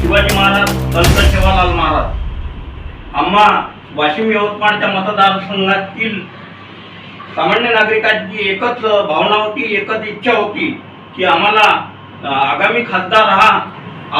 शिवाजी महाराज संत सेवालाल महाराज. आम्हा वाशिम यवतमाळच्या मतदारसंघातील सामान्य नागरिकांची एकच भावना होती एकच इच्छा होती की आम्हाला आगामी खासदार हा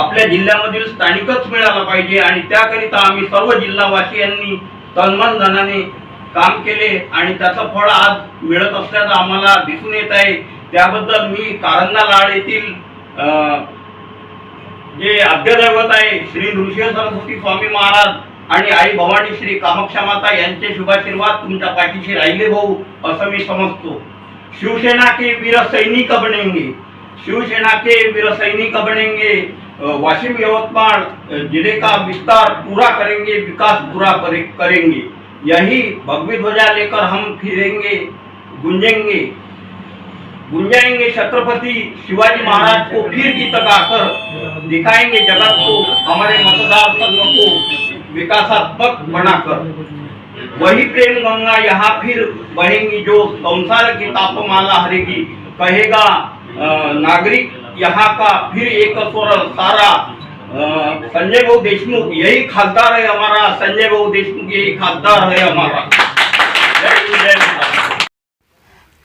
आपल्या जिल्ह्यामधील स्थानिकच मिळाला पाहिजे आणि त्याकरिता आम्ही सर्व जिल्हावासियांनी तन्मन धनाने काम केले आणि त्याचं फळ आज मिळत असल्याचं आम्हाला दिसून येत आहे. त्याबद्दल मी कारंजा लाड येथील जे आद्यदैवत आहे श्री नृसिंह सरस्वती स्वामी महाराज आणि आई भवानी श्री कामाक्षा माता यांचे शुभाशीर्वाद तुमच्या पाठीशी राहिले भाऊ असं मी समजतो. शिवसेना के वीर सैनिक बनेंगे. शिवसेना के वीर सैनिक बनेंगे. वाशिम यवतमाळ जिले का विस्तार पूरा करेंगे विकास पूरा करेंगे. यही भगवी ध्वजा लेकर हम फिरेंगे गुंजेंगे. गुंजाएँगे छत्रपति शिवाजी महाराज को फिर गीत गाकर दिखाएँगे जगत को, हमारे मतदार संघ को विकासात्मक बनाकर। वही प्रेम गंगा यहाँ फिर बहेंगी जो संसार की तापमाला हरेगी। कहेगा नागरिक यहाँ का फिर एक स्वर सारा। संजय भाऊ देशमुख यही खासदार है हमारा, संजय भाऊ देशमुख यही खासदार है हमारा।